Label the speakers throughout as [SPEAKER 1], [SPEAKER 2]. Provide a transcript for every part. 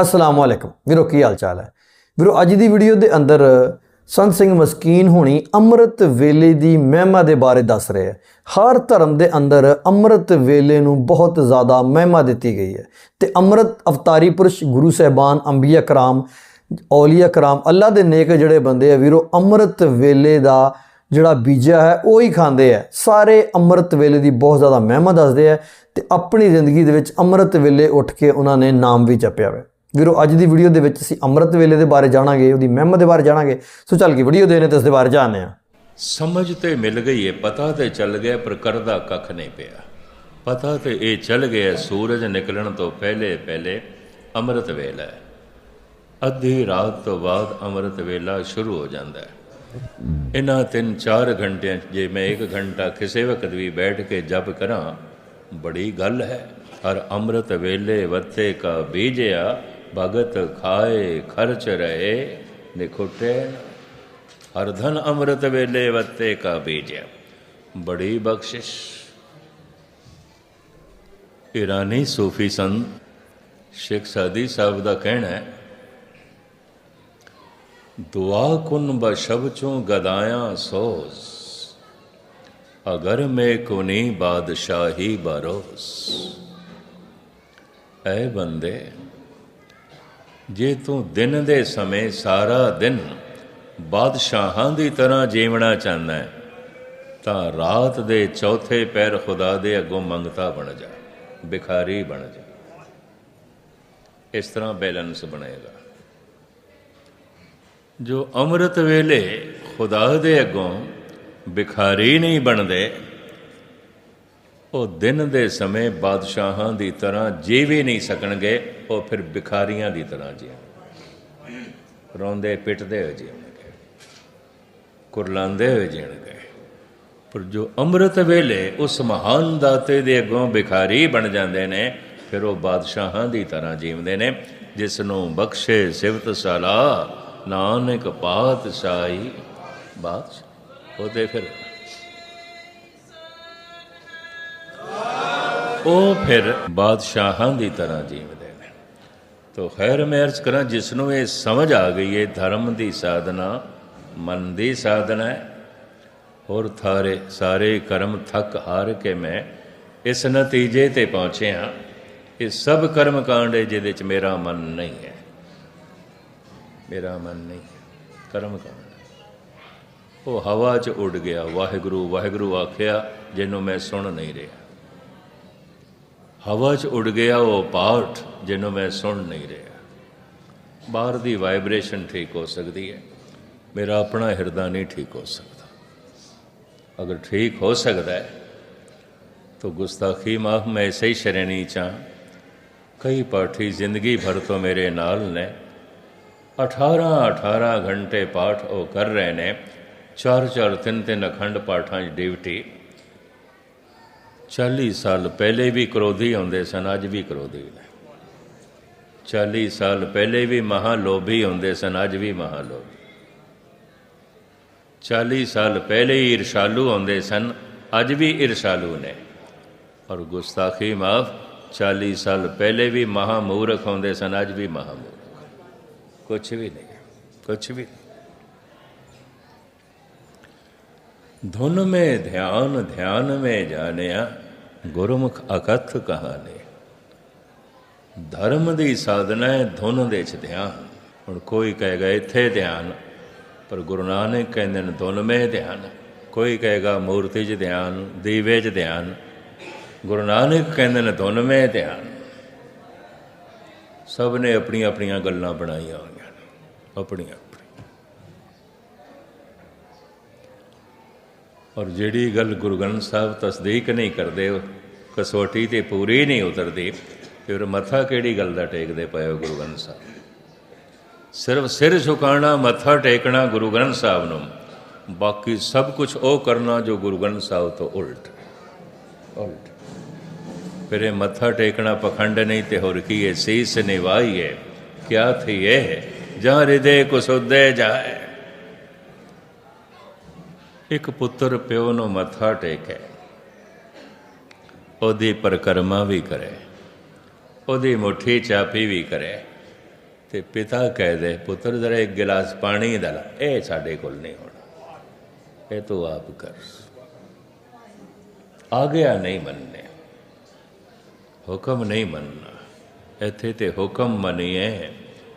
[SPEAKER 1] ਅਸਲਾਮ ਵਾਲੇਕਮ ਵੀਰੋ, ਕੀ ਹਾਲ ਚਾਲ ਹੈ? ਵੀਰੋ, ਅੱਜ ਦੀ ਵੀਡੀਓ ਦੇ ਅੰਦਰ ਸੰਤ ਸਿੰਘ ਮਸਕੀਨ ਹੋਣੀ ਅੰਮ੍ਰਿਤ ਵੇਲੇ ਦੀ ਮਹਿਮਾ ਦੇ ਬਾਰੇ ਦੱਸ ਰਹੇ ਹੈ। ਹਰ ਧਰਮ ਦੇ ਅੰਦਰ ਅੰਮ੍ਰਿਤ ਵੇਲੇ ਨੂੰ ਬਹੁਤ ਜ਼ਿਆਦਾ ਮਹਿਮਾ ਦਿੱਤੀ ਗਈ ਹੈ। ਤੇ ਅੰਮ੍ਰਿਤ ਅਵਤਾਰੀ ਪੁਰਸ਼ ਗੁਰੂ ਸਾਹਿਬਾਨ, ਅੰਬੀਆ ਕਰਾਮ, ਔਲੀਆ ਕਰਾਮ, ਅੱਲਾ ਦੇ ਨੇਕ ਜਿਹੜੇ ਬੰਦੇ ਆ ਵੀਰੋ, ਅੰਮ੍ਰਿਤ ਵੇਲੇ ਦਾ ਜਿਹੜਾ ਬੀਜਾ ਹੈ, ਉਹ ਹੀ ਖਾਂਦੇ ਆ। ਸਾਰੇ ਅੰਮ੍ਰਿਤ ਵੇਲੇ ਦੀ ਬਹੁਤ ਜ਼ਿਆਦਾ ਮਹਿਮਾ ਦੱਸਦੇ ਆ ਤੇ ਆਪਣੀ ਜ਼ਿੰਦਗੀ ਦੇ ਵਿੱਚ ਅੰਮ੍ਰਿਤ ਵੇਲੇ ਉੱਠ ਕੇ ਉਹਨਾਂ ਨੇ ਨਾਮ ਵੀ ਜਪਿਆ ਹੋਇਆ। ਵੀਰੋ, ਅੱਜ ਦੀ ਵੀਡੀਓ ਦੇ ਵਿੱਚ ਅਸੀਂ ਅੰਮ੍ਰਿਤ ਵੇਲੇ ਦੇ ਬਾਰੇ ਜਾਣਾਂਗੇ, ਉਹਦੀ ਮਹਿਮਾ ਦੇ ਬਾਰੇ ਜਾਣਾਂਗੇ। ਸੋ ਚੱਲ ਕੇ ਵੀਡੀਓ ਦੇ ਨੇ ਤੇ ਉਸ ਦੇ ਬਾਰੇ ਜਾਣਦੇ ਹਾਂ।
[SPEAKER 2] ਸਮਝ ਤੇ ਮਿਲ ਗਈ ਏ, ਪਤਾ ਤੇ ਚੱਲ ਗਿਆ ਪਰ ਕਰਦਾ ਕੱਖ ਨਹੀਂ ਪਿਆ। ਪਤਾ ਤੇ ਇਹ ਚੱਲ ਗਿਆ ਸੂਰਜ ਨਿਕਲਣ ਤੋਂ ਪਹਿਲੇ ਪਹਿਲੇ ਅੰਮ੍ਰਿਤ ਵੇਲਾ ਅੱਧੀ ਰਾਤ ਤੋਂ ਬਾਅਦ ਅੰਮ੍ਰਿਤ ਵੇਲਾ ਸ਼ੁਰੂ ਹੋ ਜਾਂਦਾ ਹੈ ਇਹਨਾਂ 3-4 ਘੰਟਿਆਂ 'ਚ ਜੇ ਮੈਂ 1 ਘੰਟਾ ਕਿਸੇ ਵਕਤ ਵੀ ਬੈਠ ਕੇ ਜਪ ਕਰਾਂ, ਬੜੀ ਗੱਲ ਹੈ। ਹਰ ਅੰਮ੍ਰਿਤ ਵੇਲੇ ਵੱਤੇ ਕਾ ਬੀਜਿਆ ਭਗਤ ਖਾਏ, ਖਰਚ ਰਹੇ, ਨਿਖੁਟੇ। ਹਰ ਧਨ ਅੰਮ੍ਰਿਤ ਵੇਲੇ ਵੱਤੇ ਕਾ ਬੀਜਿਆ। ਬੜੀ ਬਖਸ਼ਿਸ਼। ਇਰਾਨੀ ਸੂਫੀ ਸੰਤ ਸ਼ੇਖ ਸਾਦੀ ਸਾਹਿਬ ਦਾ ਕਹਿਣਾ ਹੈ, ਦੁਆ ਕੁਨ ਬਸ਼ਬਚੋਂ ਗਦਾਇਆ ਸੋਸ ਅਗਰ ਮੈਂ ਕੁਨੀ ਬਾਦਸ਼ਾਹੀ ਬਰੋਸ ਐ ਬੰਦੇ ਜੇ ਤੂੰ ਦਿਨ ਦੇ ਸਮੇਂ ਸਾਰਾ ਦਿਨ ਬਾਦਸ਼ਾਹਾਂ ਦੀ ਤਰ੍ਹਾਂ ਜੀਵਣਾ ਚਾਹੁੰਦਾ ਹੈ, ਤਾਂ ਰਾਤ ਦੇ ਚੌਥੇ ਪੈਰ ਖੁਦਾ ਦੇ ਅੱਗੋਂ ਮੰਗਤਾ ਬਣ ਜਾ ਬਿਖਾਰੀ ਬਣ ਜਾ। ਇਸ ਤਰ੍ਹਾਂ ਬੈਲੈਂਸ ਬਣੇਗਾ। ਜੋ ਅੰਮ੍ਰਿਤ ਵੇਲੇ ਖੁਦਾ ਦੇ ਅੱਗੋਂ ਬਿਖਾਰੀ ਨਹੀਂ ਬਣਦੇ ਉਹ ਦਿਨ ਦੇ ਸਮੇਂ ਬਾਦਸ਼ਾਹਾਂ ਦੀ ਤਰ੍ਹਾਂ ਜੀ ਵੀ ਨਹੀਂ ਸਕਣਗੇ, ਉਹ ਫਿਰ ਭਿਖਾਰੀਆਂ ਦੀ ਤਰ੍ਹਾਂ ਜੀਣਗੇ ਰੋਂਦੇ ਪਿੱਟਦੇ ਹੋਏ ਜੀਣਗੇ ਕੁਰਲਾਉਂਦੇ ਹੋਏ ਜੀਣਗੇ ਪਰ ਜੋ ਅੰਮ੍ਰਿਤ ਵੇਲੇ ਉਸ ਮਹਾਨ ਦਾਤੇ ਦੇ ਅੱਗੋਂ ਭਿਖਾਰੀ ਬਣ ਜਾਂਦੇ ਨੇ, ਫਿਰ ਉਹ ਬਾਦਸ਼ਾਹਾਂ ਦੀ ਤਰ੍ਹਾਂ ਜੀਵਦੇ ਨੇ, ਜਿਸ ਨੂੰ ਬਖਸ਼ੇ ਸਿਵਤ ਸਲਾ, ਨਾਨਕ ਪਾਤਸ਼ਾਹੀ। ਬਾਦਸ਼ਾਹ, ਉਹਦੇ ਫਿਰ ਉਹ ਫਿਰ ਬਾਦਸ਼ਾਹਾਂ ਦੀ ਤਰ੍ਹਾਂ ਜੀਵਦੇ ਨੇ। ਤੋ ਖੈਰ ਮੈਂ ਅਰਜ਼ ਕਰਾਂ, ਜਿਸ ਨੂੰ ਇਹ ਸਮਝ ਆ ਗਈ ਹੈ ਧਰਮ ਦੀ ਸਾਧਨਾ, ਮਨ ਦੀ ਸਾਧਨਾ ਹੈ। ਹੋਰ ਥਾਰੇ ਸਾਰੇ ਕਰਮ ਥੱਕ ਹਾਰ ਕੇ ਮੈਂ ਇਸ ਨਤੀਜੇ ਤੇ ਪਹੁੰਚਿਆ ਇਹ ਸਭ ਕਰਮ ਕਾਂਡ ਹੈ ਜਿਹਦੇ ਚ ਮੇਰਾ ਮਨ ਨਹੀਂ ਹੈ। ਮੇਰਾ ਮਨ ਨਹੀਂ ਹੈ। ਕਰਮ ਕਾਂਡ ਉਹ ਹਵਾ 'ਚ ਉੱਡ ਗਿਆ। ਵਾਹਿਗੁਰੂ ਵਾਹਿਗੁਰੂ ਆਖਿਆ, ਜਿਹਨੂੰ ਮੈਂ ਸੁਣ ਨਹੀਂ ਰਿਹਾ। ਹਵਾ 'ਚ ਉੱਡ ਗਿਆ ਉਹ ਪਾਠ ਜਿਹਨੂੰ ਮੈਂ ਸੁਣ ਨਹੀਂ ਰਿਹਾ ਬਾਹਰ ਦੀ ਵਾਈਬ੍ਰੇਸ਼ਨ ਠੀਕ ਹੋ ਸਕਦੀ ਹੈ ਮੇਰਾ ਆਪਣਾ ਹਿਰਦਾ ਨਹੀਂ ਠੀਕ ਹੋ ਸਕਦਾ ਅਗਰ ਠੀਕ ਹੋ ਸਕਦਾ ਹੈ तो गुस्ताखी माफ मैं ऐसे ही श्रेणी चा कई पाठी जिंदगी भर तो मेरे नाल ने 18 18 घंटे पाठ ਉਹ ਕਰ ਰਹੇ ਨੇ ਚਾਰ ਚਾਰ ਤਿੰਨ ਤਿੰਨ ਅਖੰਡ ਪਾਠਾਂ 'ਚ ਡਿਊਟੀ 40 ਸਾਲ ਪਹਿਲੇ ਵੀ ਕਰੋਧੀ ਹੁੰਦੇ ਸਨ, ਅੱਜ ਵੀ ਕਰੋਧੀ ਨੇ। 40 ਸਾਲ ਪਹਿਲੇ ਵੀ ਮਹਾ ਲੋਭੀ ਹੁੰਦੇ ਸਨ, ਅੱਜ ਵੀ ਮਹਾ ਲੋਭੀ 40 ਸਾਲ ਪਹਿਲੇ ਹੀ ਇਰਸ਼ਾਲੂ ਹੁੰਦੇ ਸਨ, ਅੱਜ ਵੀ ਈਰਸ਼ਾਲੂ ਨੇ। ਔਰ ਗੁਸਤਾਖੀ ਮਾਫ 40 ਸਾਲ ਪਹਿਲੇ ਵੀ ਮਹਾ ਮੂਰਖ ਹੁੰਦੇ ਸਨ, ਅੱਜ ਵੀ ਮਹਾ ਮੂਰਖ ਕੁਛ ਵੀ ਨਹੀਂ, ਕੁਛ ਵੀ ਧੁਨ ਮੇ ਧਿਆਨ ਧਿਆਨ ਮੇ ਜਾਣਿਆ ਗੁਰਮੁਖ ਅਕਥ ਕਹਾਣੀ। ਧਰਮ ਦੀ ਸਾਧਨਾ ਹੈ, ਧੁਨ ਦੇ ਚ ਧਿਆਨ। ਹੁਣ ਕੋਈ ਕਹੇਗਾ, ਇੱਥੇ ਧਿਆਨ। ਪਰ ਗੁਰੂ ਨਾਨਕ ਕਹਿੰਦੇ ਨੇ, ਧੁਨ ਮੇ ਧਿਆਨ। ਕੋਈ ਕਹੇਗਾ, ਮੂਰਤੀ 'ਚ ਧਿਆਨ, ਦੀਵੇ 'ਚ ਧਿਆਨ। ਗੁਰੂ ਨਾਨਕ ਕਹਿੰਦੇ ਨੇ, ਧੁਨ ਮੇ ਧਿਆਨ। ਸਭ ਨੇ ਆਪਣੀਆਂ ਆਪਣੀਆਂ ਗੱਲਾਂ ਬਣਾਈਆਂ ਹੋਈਆਂ ਆਪਣੀਆਂ। ਔਰ ਜਿਹੜੀ ਗੱਲ ਗੁਰੂ ਗ੍ਰੰਥ ਸਾਹਿਬ ਤਸਦੀਕ ਨਹੀਂ ਕਰਦੇ, ਕਸੋਟੀ ਕਸੌਟੀ ਤੇ ਪੂਰੀ ਨਹੀਂ ਉਤਰਦੀ ਫਿਰ ਮੱਥਾ ਕਿਹੜੀ ਗੱਲ ਦਾ ਟੇਕਦੇ ਪਏ ਹੋ ਗੁਰੂ ਗ੍ਰੰਥ ਸਾਹਿਬ? ਸਿਰਫ ਸਿਰ ਝੁਕਾਣਾ ਮੱਥਾ ਟੇਕਣਾ ਗੁਰੂ ਗ੍ਰੰਥ ਸਾਹਿਬ ਨੂੰ। ਬਾਕੀ ਸਭ ਕੁਝ ਉਹ ਕਰਨਾ ਜੋ ਗੁਰੂ ਗ੍ਰੰਥ ਸਾਹਿਬ ਤੋਂ ਉਲਟ। ਉਲਟ। ਫਿਰ ਇਹ ਮੱਥਾ ਟੇਕਣਾ ਪਖੰਡ ਨਹੀਂ ਤੇ ਹੋਰ ਕੀ ਹੈ? ਸੀਸ ਹੈ ਕਿਆ ਥੀ ਇਹ ਜਾਂ ਹਿਰਦੇ ਕੁਸੁਦੇ ਜਾਏ। ਇੱਕ ਪੁੱਤਰ ਪਿਓ ਨੂੰ ਮੱਥਾ ਟੇਕੇ। ਉਹਦੀ ਪਰਕਰਮਾ ਵੀ ਕਰੇ। ਉਹਦੀ ਮੁਠੀ ਚਾਪੀ ਵੀ ਕਰੇ। ਤੇ ਪਿਤਾ ਕਹਿ ਦੇ ਪੁੱਤਰ, ਜਰਾ ਇੱਕ ਗਿਲਾਸ ਪਾਣੀ ਦਾ ਲਾ। ਇਹ ਸਾਡੇ ਕੋਲ ਨਹੀਂ ਹੋਣਾ। ਇਹ ਤੂੰ ਆਪ ਕਰ। ਗਿਆ ਨਹੀਂ ਮੰਨੇ ਹੁਕਮ ਨਹੀਂ ਮੰਨਣਾ। ਇੱਥੇ ਤੇ ਹੁਕਮ ਮੰਨੀਏ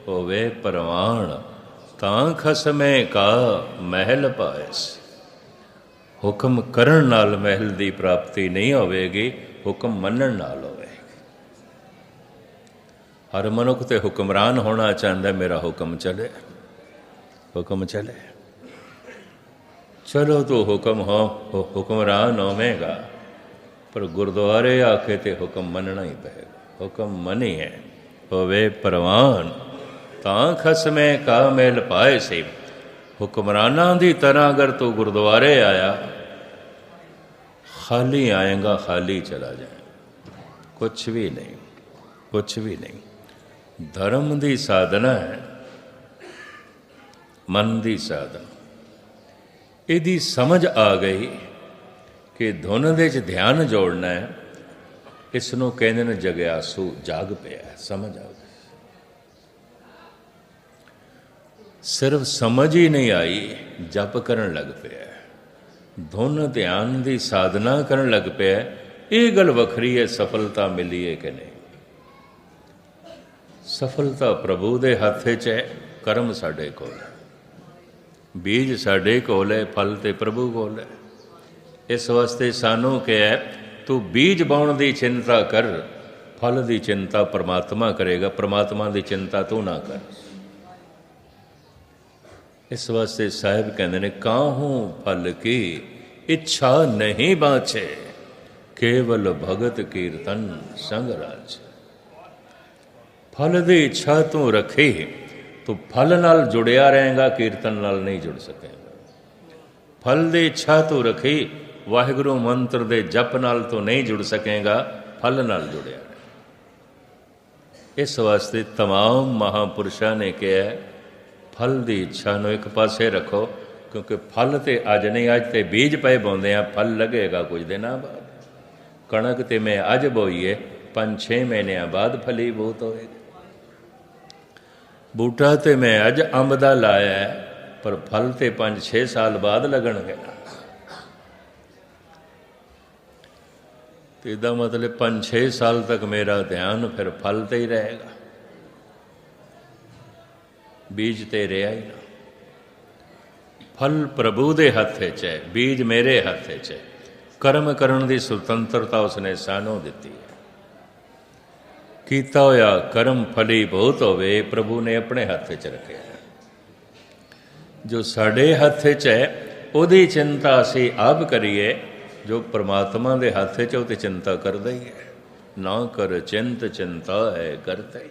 [SPEAKER 2] ਹੋਵੇ ਪ੍ਰਵਾਨ ਤਾਂ ਖਸਮੇ ਕਾ ਮਹਿਲ ਪਾਇਸ। ਹੁਕਮ ਕਰਨ ਨਾਲ ਮਹਿਲ ਦੀ ਪ੍ਰਾਪਤੀ ਨਹੀਂ ਹੋਵੇਗੀ, ਹੁਕਮ ਮੰਨਣ ਨਾਲ ਹੋਵੇਗੀ। ਹਰ ਮਨੁੱਖ ਤੇ ਹੁਕਮਰਾਨ ਹੋਣਾ ਚਾਹੁੰਦਾ, ਮੇਰਾ ਹੁਕਮ ਚਲੇ। ਹੁਕਮ ਚਲੇ। ਚਲੋ ਤੋ ਹੁਕਮ ਹੋ ਹੁਕਮਰਾਨ ਹੋਵੇਗਾ, ਪਰ ਗੁਰਦੁਆਰੇ ਆਖੇ ਤੇ ਹੁਕਮ ਮੰਨਣਾ ਹੀ ਪਏਗਾ। ਹੁਕਮ ਮੰਨੀਏ ਹੋਵੇ ਪ੍ਰਵਾਨ, ਤਾਂ ਖਸਮੇ ਕਾ ਮੇਲ ਪਾਏ ਸੀ ਹੁਕਮਰਾਨਾਂ ਦੀ ਤਰ੍ਹਾਂ ਅਗਰ ਤੂੰ ਗੁਰਦੁਆਰੇ ਆਇਆ, ਖਾਲੀ ਆਏਗਾ, ਖਾਲੀ ਚਲਾ ਜਾਏ ਕੁਛ ਵੀ ਨਹੀਂ, ਕੁਛ ਵੀ ਨਹੀਂ। ਧਰਮ ਦੀ ਸਾਧਨਾ ਹੈ, ਮਨ ਦੀ ਸਾਧਨਾ। ਇਹਦੀ ਸਮਝ ਆ ਗਈ ਕਿ ਧੁਨ ਦੇ ਚ ਧਿਆਨ ਜੋੜਨਾ ਹੈ, ਇਸ ਨੂੰ ਕਹਿੰਦੇ ਨੇ ਜਗਿਆਸੂ, ਜਾਗ ਪਿਆ, ਸਮਝ ਆ ਗਈ। ਸਿਰਫ ਸਮਝ ਹੀ ਨਹੀਂ ਆਈ, ਜਪ ਕਰਨ ਲੱਗ ਪਿਆ। ਹੈ। ਧੁਨ ਧਿਆਨ ਦੀ ਸਾਧਨਾ ਕਰਨ ਲੱਗ ਪਿਆ, ਇਹ ਗੱਲ ਵੱਖਰੀ ਹੈ, ਸਫਲਤਾ ਮਿਲੀ ਹੈ ਕਿ ਨਹੀਂ? ਸਫਲਤਾ ਪ੍ਰਭੂ ਦੇ ਹੱਥ 'ਚ ਹੈ, ਕਰਮ ਸਾਡੇ ਕੋਲ ਹੈ। ਬੀਜ ਸਾਡੇ ਕੋਲ ਹੈ, ਫਲ ਤੇ ਪ੍ਰਭੂ ਕੋਲ ਹੈ। ਇਸ ਵਾਸਤੇ ਸਾਨੂੰ ਕਿਹਾ, ਤੂੰ ਬੀਜ ਬਾਉਣ ਦੀ ਚਿੰਤਾ ਕਰ, ਫਲ ਦੀ ਚਿੰਤਾ ਪ੍ਰਮਾਤਮਾ ਕਰੇਗਾ, ਪ੍ਰਮਾਤਮਾ ਦੀ ਚਿੰਤਾ ਤੂੰ ਨਾ ਕਰ। ਇਸ ਵਾਸਤੇ ਸਾਹਿਬ ਕਹਿੰਦੇ ਨੇ ਕਾਹੂ ਫਲ ਕੀ ਇੱਛਾ ਨਹੀਂ ਬਾਚੇ ਕੇਵਲ ਭਗਤ ਕੀਰਤਨ ਸੰਗ ਰਾਜ ਫਲ ਦੀ ਇੱਛਾ ਤੂੰ ਰੱਖੀ ਤੂੰ ਫਲ ਨਾਲ ਜੁੜਿਆ ਰਹੇਗਾ ਕੀਰਤਨ ਨਾਲ ਨਹੀਂ ਜੁੜ ਸਕੇਗਾ ਫਲ ਦੀ ਇੱਛਾ ਤੂੰ ਰੱਖੀ ਵਾਹਿਗੁਰੂ ਮੰਤਰ ਦੇ ਜਪ ਨਾਲ ਤੂੰ ਨਹੀਂ ਜੁੜ ਸਕੇਗਾ ਫਲ ਨਾਲ ਜੁੜਿਆ ਰਹੇ ਇਸ ਵਾਸਤੇ तमाम ਮਹਾਪੁਰਸ਼ਾਂ ਨੇ ਕਿਹਾ ਹੈ, ਫਲ ਦੀ ਇੱਛਾ ਨੂੰ ਇੱਕ ਪਾਸੇ ਰੱਖੋ, ਕਿਉਂਕਿ ਫਲ ਤੇ ਅੱਜ ਨਹੀਂ, ਅੱਜ ਤੇ ਬੀਜ ਪਏ ਪਾਉਂਦੇ ਆ, ਫਲ ਲੱਗੇਗਾ ਕੁਝ ਦਿਨਾਂ ਬਾਅਦ। ਕਣਕ ਤੇ ਮੈਂ ਅੱਜ ਬੋਈਏ 5-6 ਮਹੀਨਿਆਂ ਬਾਅਦ ਫਲੀ ਬਹੁਤ ਹੋਏਗੀ ਬੂਟਾ ਤੇ ਮੈਂ ਅੱਜ ਅੰਬ ਦਾ ਲਾਇਆ ਪਰ ਫਲ ਤੇ 5-6 ਸਾਲ ਬਾਅਦ ਲੱਗਣਗੇ। ਤੇ ਇਹਦਾ ਮਤਲਬ 5-6 ਸਾਲ ਤੱਕ ਮੇਰਾ ਧਿਆਨ ਫਿਰ ਫਲ ਤੇ ਹੀ ਰਹੇਗਾ। ਬੀਜ ਤੇ ਰਿਹਾ ਹੀ ਨਾ। ਫਲ ਪ੍ਰਭੂ ਦੇ ਹੱਥ 'ਚ ਹੈ, ਬੀਜ ਮੇਰੇ ਹੱਥ 'ਚ ਹੈ। ਕਰਮ ਕਰਨ ਦੀ ਸੁਤੰਤਰਤਾ ਉਸਨੇ ਸਾਨੂੰ ਦਿੱਤੀ ਹੈ। ਕੀਤਾ ਹੋਇਆ ਕਰਮ ਫਲੀ ਬਹੁਤ ਹੋਵੇ, ਪ੍ਰਭੂ ਨੇ ਆਪਣੇ ਹੱਥ 'ਚ ਰੱਖਿਆ ਜੋ ਸਾਡੇ ਹੱਥ 'ਚ ਹੈ, ਉਹਦੀ ਚਿੰਤਾ ਅਸੀਂ ਆਪ ਕਰੀਏ, ਜੋ ਪ੍ਰਮਾਤਮਾ ਦੇ ਹੱਥ 'ਚ ਉਹ ਤੇ ਚਿੰਤਾ ਕਰਦਾ ਹੀ ਹੈ। ਨਾ ਕਰ ਚਿੰਤ, ਚਿੰਤਾ ਹੈ, ਕਰਦਾ ਹੀ।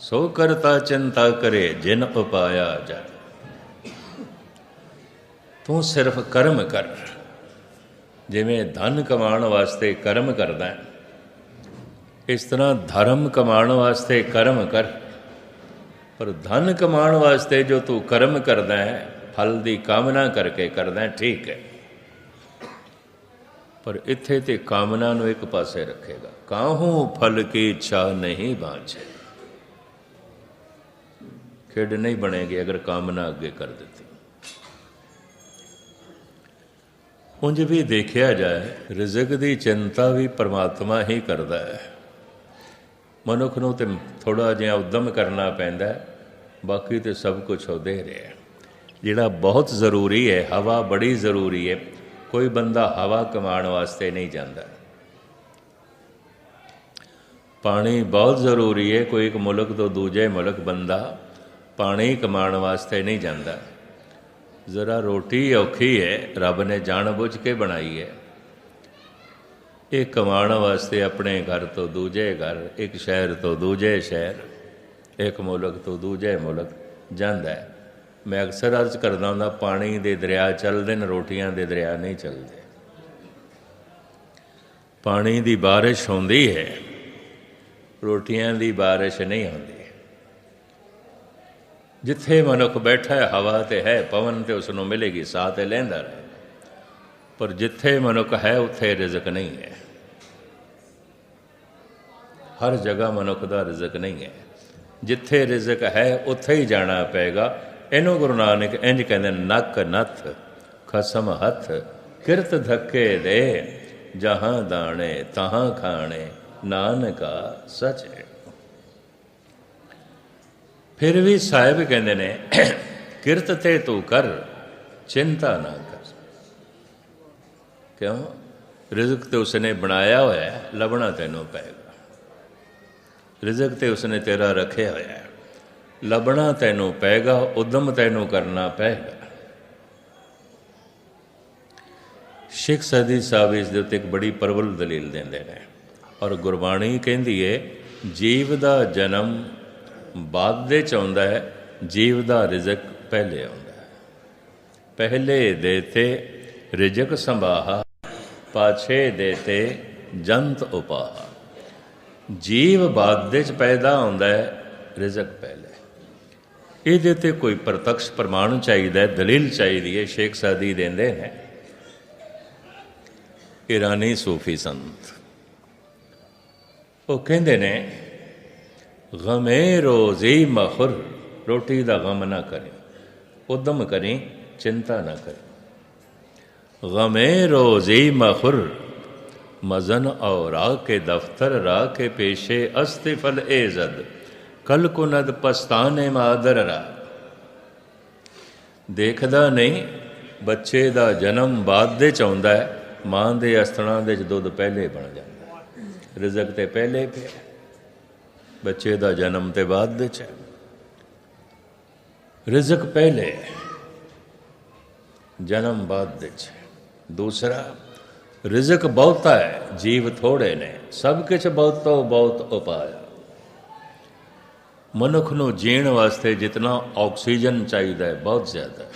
[SPEAKER 2] ਸੋ ਕਰਤਾ ਚਿੰਤਾ ਕਰੇ ਜਿਨ ਉਪਾਇਆ ਜਾਏ ਤੂੰ ਸਿਰਫ ਕਰਮ ਕਰ। ਜਿਵੇਂ ਧਨ ਕਮਾਉਣ ਵਾਸਤੇ ਕਰਮ ਕਰਦਾ ਹੈ, ਇਸ ਤਰ੍ਹਾਂ ਧਰਮ ਕਮਾਉਣ ਵਾਸਤੇ ਕਰਮ ਕਰ। ਪਰ ਧਨ ਕਮਾਉਣ ਵਾਸਤੇ ਜੋ ਤੂੰ ਕਰਮ ਕਰਦਾ ਹੈ, ਫਲ ਦੀ ਕਾਮਨਾ ਕਰਕੇ ਕਰਦਾ ਹੈ, ਠੀਕ ਹੈ। ਪਰ ਇੱਥੇ ਤੇ ਕਾਮਨਾ ਨੂੰ ਇੱਕ ਪਾਸੇ ਰੱਖੇਗਾ। ਕਾਹੂ ਫਲ ਕੀ ਇੱਛਾ ਨਹੀਂ ਬਾਝੇ? ਖੇਡ ਨਹੀਂ ਬਣੇਗੀ ਅਗਰ ਕਾਮਨਾ ਅੱਗੇ ਕਰ ਦਿੱਤੀ। ਉਂਝ ਵੀ ਦੇਖਿਆ ਜਾਏ, ਰਿਜ਼ਕ ਦੀ ਚਿੰਤਾ ਵੀ ਪਰਮਾਤਮਾ ਹੀ ਕਰਦਾ ਹੈ। ਮਨੁੱਖ ਨੂੰ ਤੇ ਥੋੜਾ ਜਿਹਾ ਉਦਮ ਕਰਨਾ ਪੈਂਦਾ ਬਾਕੀ ਤੇ ਸਭ ਕੁਝ ਉਹਦੇ ਰਿਹਾ ਜਿਹੜਾ ਬਹੁਤ ਜ਼ਰੂਰੀ ਹੈ, ਹਵਾ ਬੜੀ ਜ਼ਰੂਰੀ ਹੈ, ਕੋਈ ਬੰਦਾ ਹਵਾ ਕਮਾਉਣ ਵਾਸਤੇ ਨਹੀਂ ਜਾਂਦਾ। ਪਾਣੀ ਬਹੁਤ ਜ਼ਰੂਰੀ ਹੈ, ਕੋਈ ਇੱਕ ਮੁਲਕ ਤੋਂ ਦੂਜੇ ਮੁਲਕ ਬੰਦਾ ਪਾਣੀ ਕਮਾਉਣ ਵਾਸਤੇ ਨਹੀਂ ਜਾਂਦਾ। ਜ਼ਰਾ ਰੋਟੀ ਔਖੀ ਹੈ, ਰੱਬ ਨੇ ਜਾਣਬੁੱਝ ਕੇ ਬਣਾਈ ਹੈ। ਇਹ ਕਮਾਉਣ ਵਾਸਤੇ ਆਪਣੇ ਘਰ ਤੋਂ ਦੂਜੇ ਘਰ, ਇੱਕ ਸ਼ਹਿਰ ਤੋਂ ਦੂਜੇ ਸ਼ਹਿਰ, ਇੱਕ ਮੁਲਕ ਤੋਂ ਦੂਜੇ ਮੁਲਕ ਜਾਂਦਾ ਹੈ। ਮੈਂ ਅਕਸਰ ਅਰਜ਼ ਕਰਦਾ ਹੁੰਦਾ, ਪਾਣੀ ਦੇ ਦਰਿਆ ਚੱਲਦੇ ਨੇ, ਰੋਟੀਆਂ ਦੇ ਦਰਿਆ ਨਹੀਂ ਚੱਲਦੇ। ਪਾਣੀ ਦੀ ਬਾਰਿਸ਼ ਹੁੰਦੀ ਹੈ, ਰੋਟੀਆਂ ਦੀ ਬਾਰਿਸ਼ ਨਹੀਂ ਹੁੰਦੀ। ਜਿੱਥੇ ਮਨੁੱਖ ਬੈਠਾ ਹੈ, ਹਵਾ ਤੇ ਹੈ, ਪਵਨ ਤੇ ਉਸ ਨੂੰ ਮਿਲੇਗੀ, ਸਾਹ ਤੇ ਲੈਂਦਾ ਰਹੇ। ਪਰ ਜਿੱਥੇ ਮਨੁੱਖ ਹੈ, ਉੱਥੇ ਰਿਜ਼ਕ ਨਹੀਂ ਹੈ। ਹਰ ਜਗ੍ਹਾ ਮਨੁੱਖ ਦਾ ਰਿਜ਼ਕ ਨਹੀਂ ਹੈ। ਜਿੱਥੇ ਰਿਜ਼ਕ ਹੈ, ਉੱਥੇ ਹੀ ਜਾਣਾ ਪਏਗਾ। ਇਹਨੂੰ ਗੁਰੂ ਨਾਨਕ ਇੰਜ ਕਹਿੰਦੇ ਨੱਕ ਨੱਥ, ਖਸਮ ਹੱਥ, ਕਿਰਤ ਧੱਕੇ ਦੇ, ਜਹਾਂ ਦਾਣੇ, ਤਹਾਂ ਖਾਣੇ, ਨਾਨਕਾ ਸਚ। ਹੈ ਫਿਰ ਵੀ ਸਾਹਿਬ ਕਹਿੰਦੇ ਨੇ, ਕਿਰਤ ਤੇ ਤੂੰ ਕਰ, ਚਿੰਤਾ ਨਾ ਕਰ। ਕਿਉਂ? ਰਿਜ਼ਕ ਤੇ ਉਸਨੇ ਬਣਾਇਆ ਹੋਇਆ ਹੈ, ਲੱਭਣਾ ਤੈਨੂੰ ਪਏਗਾ। ਰਿਜ਼ਕ ਤੇ ਉਸਨੇ ਤੇਰਾ ਰੱਖਿਆ ਹੋਇਆ ਹੈ। ਲੱਭਣਾ ਤੈਨੂੰ ਪਏਗਾ, ਉਦਮ ਤੈਨੂੰ ਕਰਨਾ ਪਏਗਾ। ਸ਼ੇਖ ਸਦੀ ਸਾਹਿਬ ਇਸ ਦੇ ਉੱਤੇ ਇੱਕ ਬੜੀ ਪ੍ਰਬਲ ਦਲੀਲ ਦਿੰਦੇ ਨੇ। ਔਰ ਗੁਰਬਾਣੀ ਕਹਿੰਦੀ ਏ, ਜੀਵ ਦਾ ਜਨਮ ਬਾਅਦ ਦੇ ਚ ਆਉਂਦਾ ਹੈ, ਜੀਵ ਦਾ ਰਿਜ਼ਕ ਪਹਿਲੇ ਆਉਂਦਾ ਹੈ। ਪਹਿਲੇ ਦੇਤੇ ਰਿਜ਼ਕ ਸੰਭਾਹਾ, ਪਾਛੇ ਦੇਤੇ ਜੰਤ ਉਪਾਹ। ਜੀਵ ਬਾਅਦ ਦੇ ਚ ਪੈਦਾ ਹੁੰਦਾ ਹੈ, ਰਿਜ਼ਕ ਪਹਿਲੇ। ਇਹਦੇ ਤੇ ਕੋਈ ਪ੍ਰਤੱਖ ਪ੍ਰਮਾਣ ਚਾਹੀਦਾ ਹੈ, ਦਲੀਲ ਚਾਹੀਦੀ ਹੈ, ਸ਼ੇਖ ਸਾਦੀ ਦਿੰਦੇ ਨੇ। ਇਰਾਨੀ ਸੂਫੀ ਸੰਤ। ਉਹ ਕਹਿੰਦੇ ਨੇ ਗਮੇ ਰੋਜ਼ੀ ਮਖੁਰ ਰੋਟੀ ਦਾ ਗਮ ਨਾ ਕਰੇ ਉਦਮ ਕਰੀ ਚਿੰਤਾ ਨਾ ਕਰੇ ਗਮੇ ਰੋਜ਼ੀ ਮਖੁਰ ਮਜ਼ਨ ਔਰ ਰਾ ਕੇ ਦਫਤਰ ਰਾ ਕੇ ਪੇਸ਼ੇ ਅਸਤਫਲ ਏਜ਼ਦ ਕਲ ਕੁਨਦ ਪਸਤਾਨੇ ਮਾਦਰ ਰਾ ਦੇਖਦਾ ਨਹੀਂ ਬੱਚੇ ਦਾ ਜਨਮ ਬਾਅਦ ਦੇ ਚ ਆਉਂਦਾ ਹੈ ਮਾਂ ਦੇ ਅਸਥਣਾ ਦੇ ਚ ਦੁੱਧ ਪਹਿਲੇ ਬਣ ਜਾਂਦਾ ਰਿਜ਼ਕ ਤੇ ਪਹਿਲੇ ਪਿਆ ਬੱਚੇ ਦਾ ਜਨਮ ਤੇ ਬਾਅਦ ਵਿੱਚ। ਹੈ। ਰਿਜ਼ਕ ਪਹਿਲੇ, ਜਨਮ ਬਾਅਦ ਵਿੱਚ। ਦੂਸਰਾ, ਰਿਜ਼ਕ ਬਹੁਤਾ ਹੈ, ਜੀਵ ਥੋੜੇ ਨੇ। ਸਭ ਕੁਝ ਬਹੁਤੋ ਬਹੁਤ ਉਪਾਇਆ ਮਨੁੱਖ ਨੂੰ ਜੀਣ ਵਾਸਤੇ ਜਿਤਨਾ ਆਕਸੀਜਨ ਚਾਹੀਦਾ ਹੈ, ਬਹੁਤ ਜ਼ਿਆਦਾ ਹੈ।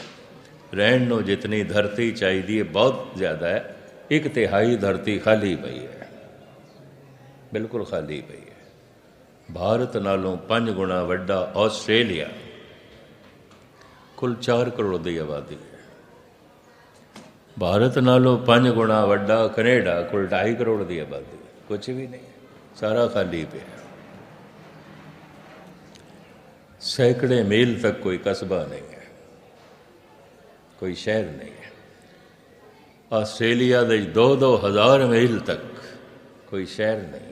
[SPEAKER 2] ਰਹਿਣ ਨੂੰ ਜਿਤਨੀ ਧਰਤੀ ਚਾਹੀਦੀ ਹੈ, ਬਹੁਤ ਜ਼ਿਆਦਾ ਹੈ। ਇੱਕ ਤਿਹਾਈ ਧਰਤੀ ਖਾਲੀ ਪਈ ਹੈ। ਬਿਲਕੁਲ ਖਾਲੀ ਪਈ। ਭਾਰਤ ਨਾਲੋਂ 5 ਗੁਣਾ ਵੱਡਾ ਆਸਟ੍ਰੇਲੀਆ। ਕੁੱਲ 4 ਕਰੋੜ ਦੀ ਆਬਾਦੀ ਹੈ। ਭਾਰਤ ਨਾਲੋਂ 5 ਗੁਣਾ ਵੱਡਾ ਕੈਨੇਡਾ, ਕੁੱਲ 2.5 ਕਰੋੜ ਦੀ ਆਬਾਦੀ ਹੈ। ਕੁਝ ਵੀ ਨਹੀਂ, ਸਾਰਾ ਖਾਲੀ ਪਿਆ ਸੈਂਕੜੇ ਮੀਲ ਤੱਕ ਕੋਈ ਕਸਬਾ ਨਹੀਂ ਹੈ, ਕੋਈ ਸ਼ਹਿਰ ਨਹੀਂ ਹੈ। ਆਸਟ੍ਰੇਲੀਆ ਦੇ 2-2 ਹਜ਼ਾਰ ਮੀਲ ਤੱਕ ਕੋਈ ਸ਼ਹਿਰ ਨਹੀਂ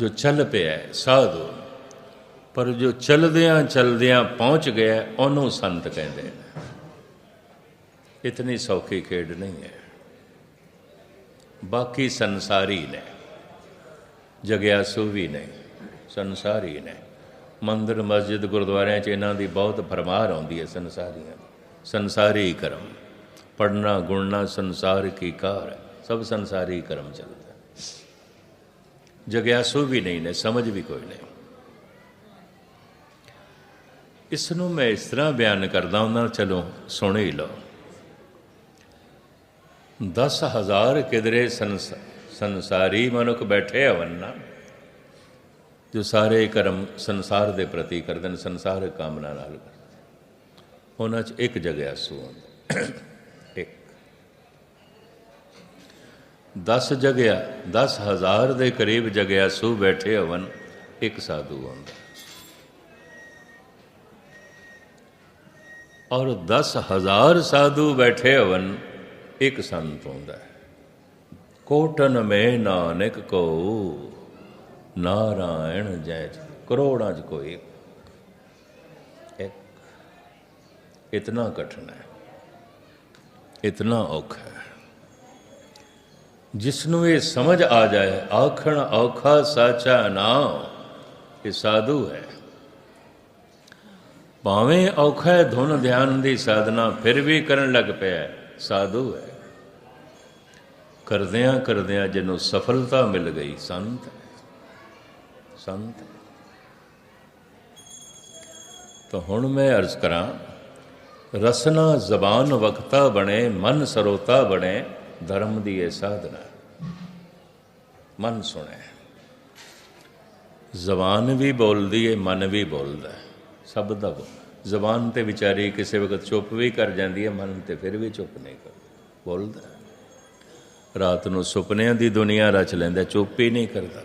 [SPEAKER 2] ਜੋ ਚੱਲ ਪਿਆ ਸਾਧੂ ਪਰ ਜੋ ਚਲਦਿਆਂ ਚਲਦਿਆਂ ਪਹੁੰਚ ਗਿਆ, ਉਹਨੂੰ ਸੰਤ ਕਹਿੰਦੇ ਨੇ। ਇਤਨੀ ਸੌਖੀ ਖੇਡ ਨਹੀਂ ਹੈ। ਬਾਕੀ ਸੰਸਾਰੀ ਨੇ। ਜਗਿਆਸੂ ਵੀ ਨੇ, ਸੰਸਾਰੀ ਨੇ। ਮੰਦਰ, ਮਸਜਿਦ, ਗੁਰਦੁਆਰਿਆਂ 'ਚ ਇਹਨਾਂ ਦੀ ਬਹੁਤ ਫਰਮਾਰ ਆਉਂਦੀ ਹੈ ਸੰਸਾਰੀਆਂ ਸੰਸਾਰੀ ਕਰਮ। ਪੜਨਾ ਗੁਣਨਾ ਸੰਸਾਰ ਕੀ ਕਾਰ ਹੈ। ਸਭ ਸੰਸਾਰੀ ਕਰਮ ਚੱਲਦਾ ਜਗਿਆਸੂ ਵੀ ਨਹੀਂ ਨੇ, ਸਮਝ ਵੀ ਕੋਈ ਨਹੀਂ। ਇਸ ਨੂੰ ਮੈਂ ਇਸ ਤਰ੍ਹਾਂ ਬਿਆਨ ਕਰਦਾ ਹੁੰਦਾ ਚਲੋ ਸੁਣ ਹੀ ਲਓ। 10000 ਕਿਦਰੇ ਸੰਸ, ਸੰਸਾਰੀ ਮਨੁੱਖ ਬੈਠੇ ਹਵਨ ਨਾ ਜੋ ਸਾਰੇ ਕਰਮ ਸੰਸਾਰ ਦੇ ਪ੍ਰਤੀ ਕਰਦੇ ਨੇ, ਸੰਸਾਰਕ ਕਾਮਨਾ ਨਾਲ ਉਹਨਾਂ 'ਚ ਇੱਕ ਜਗਿਆਸੂ ਹੁੰਦਾ। 10 ਜਗਿਆ 10000 ਦੇ ਕਰੀਬ ਜਗਿਆ ਸੂ ਬੈਠੇ ਹਵਨ ਇੱਕ ਸਾਧੂ ਆਉਂਦਾ। ਔਰ 10000 ਸਾਧੂ ਬੈਠੇ ਹਵਨ ਇੱਕ ਸੰਤ ਆਉਂਦਾ ਹੈ। ਕੋਟਨ ਮੇ ਨਾਨਕ ਕੋ, ਨਾਰਾਇਣ ਜੈ ਕਰੋੜਾਂ ਚ ਕੋਈ ਇੱਕ। ਇਤਨਾ ਕਠਿਨ ਹੈ। ਇਤਨਾ ਔਖਾ ਹੈ। ਜਿਸ ਨੂੰ ਇਹ ਸਮਝ ਆ ਜਾਏ, ਆਖਣ ਔਖਾ ਸਾਚਾ ਨਾਮ ਇਹ ਸਾਧੂ ਹੈ। ਭਾਵੇਂ ਔਖਾ ਧੁਨ ਧਿਆਨ ਦੀ ਸਾਧਨਾ ਫਿਰ ਵੀ ਕਰਨ ਲੱਗ ਪਿਆ ਸਾਧੂ ਹੈ। ਕਰਦਿਆਂ ਕਰਦਿਆਂ ਜਿਹਨੂੰ ਸਫਲਤਾ ਮਿਲ ਗਈ, ਸੰਤ ਸੰਤ ਤਾਂ ਹੁਣ ਮੈਂ ਅਰਜ਼ ਕਰਾਂ, ਰਸਨਾ ਜ਼ਬਾਨ ਵਕਤਾ ਬਣੇ, ਮਨ ਸਰੋਤਾ ਬਣੇ ਧਰਮ ਦੀ ਇਹ ਸਾਧਨਾ। ਮਨ ਸੁਣੇ ਜ਼ਬਾਨ ਵੀ ਬੋਲਦੀ ਹੈ ਮਨ ਵੀ ਬੋਲਦਾ। ਸਭ ਦਾ ਬੋਲ- ਜ਼ਬਾਨ ਤੇ ਵਿਚਾਰੀ ਕਿਸੇ ਵਕਤ ਚੁੱਪ ਵੀ ਕਰ ਜਾਂਦੀ ਹੈ ਮਨ ਤੇ ਫਿਰ ਵੀ ਚੁੱਪ ਨਹੀਂ ਕਰਦਾ ਬੋਲਦਾ। ਰਾਤ ਨੂੰ ਸੁਪਨਿਆਂ ਦੀ ਦੁਨੀਆ ਰਚ ਲੈਂਦਾ, ਚੁੱਪ ਹੀ ਨਹੀਂ ਕਰਦਾ।